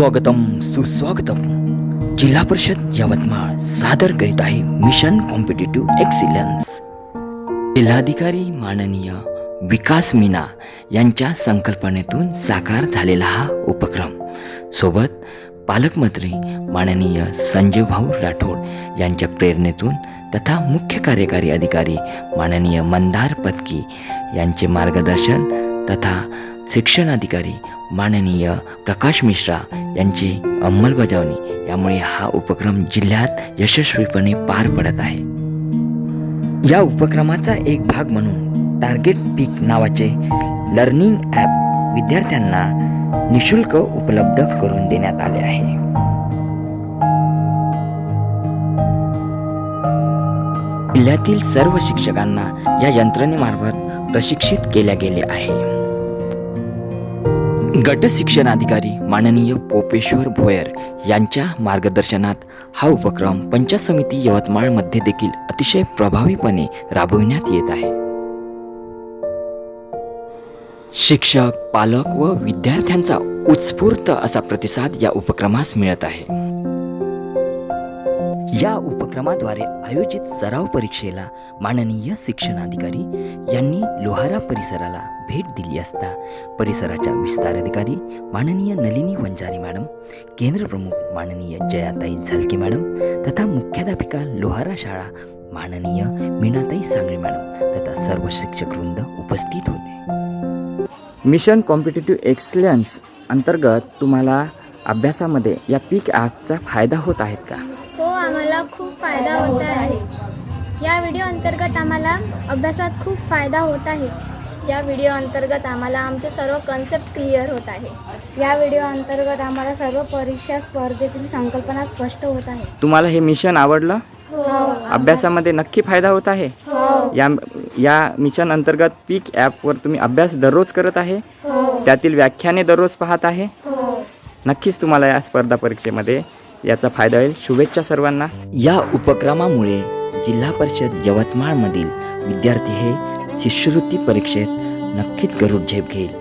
स्वागतम सुस्वागतम. जिल्हा परिषद यवतमाळ सादर करीत आहे मिशन कॉम्पिटेटिव्ह एक्सिलन्स. जिल्हाधिकारी माननीय विकास मीना यांच्या संकल्पनेतून साकार झालेला हा उपक्रम. सोबत पालकमंत्री माननीय संजय भाऊ राठोड यांच्या प्रेरणेतून तथा मुख्य कार्यकारी अधिकारी माननीय मंदार पत्की यांचे मार्गदर्शन तथा शिक्षणाधिकारी माननीय प्रकाश मिश्रा यांची अंमलबजावणी. यामुळे हा उपक्रम जिल्ह्यात यशस्वीपणे पार पडत आहे. या उपक्रमाचा एक भाग म्हणून टार्गेट पीक नावाचे लर्निंग ॲप विद्यार्थ्यांना निशुल्क उपलब्ध करून देण्यात आले आहे. जिल्ह्यातील सर्व शिक्षकांना या यंत्रणेमार्फत प्रशिक्षित केल्या गेले आहे. गट शिक्षण अधिकारी माननीय पोपेश्वर भोयर यांच्या मार्गदर्शनात हा उपक्रम पंचायत समिती यवतमाळमध्ये देखील अतिशय प्रभावीपणे राबविण्यात येत आहे. शिक्षक पालक व विद्यार्थ्यांचा उत्स्फूर्त असा प्रतिसाद या उपक्रमास मिळत आहे. या उपक्रमाद्वारे आयोजित सराव परीक्षेला माननीय शिक्षणाधिकारी यांनी लोहारा परिसराला भेट दिली असता परिसराच्या विस्तार अधिकारी माननीय नलिनी वंजारी मॅडम केंद्रप्रमुख माननीय जयाताई झलके मॅडम तथा मुख्याध्यापिका लोहारा शाळा माननीय मीनाताई सांगळे मॅडम तथा सर्व शिक्षक वृंद उपस्थित होते. मिशन कॉम्पिटेटिव्ह एक्सलन्स अंतर्गत तुम्हाला अभ्यासामध्ये या पीक ॲपचा फायदा होत आहेत का? आम्हाला खूप फायदा होत आहे. या व्हिडिओ अंतर्गत आम्हाला अभ्यासात खूप फायदा होत आहे. या व्हिडिओ अंतर्गत आम्हाला आमचे सर्व कन्सेप्ट क्लिअर होत आहे. या व्हिडिओ अंतर्गत आम्हाला सर्व परीक्षा स्पर्धेतील संकल्पना स्पष्ट होत आहे. तुम्हाला हे मिशन आवडलं? हो. अभ्यासामध्ये नक्की फायदा होत आहे? हो. या या मिशन अंतर्गत पीक ॲपवर तुम्ही अभ्यास दररोज करत आहे? हो. त्यातील व्याख्याने दररोज पाहत आहे? नक्कीच तुम्हाला या स्पर्धा परीक्षेमध्ये याचा फायदा होईल. शुभेच्छा सर्वांना. या उपक्रमामुळे जिल्हा परिषद यवतमाळमधील विद्यार्थी हे शिष्यवृत्ती परीक्षेत नक्कीच गरुड झेप घेईल.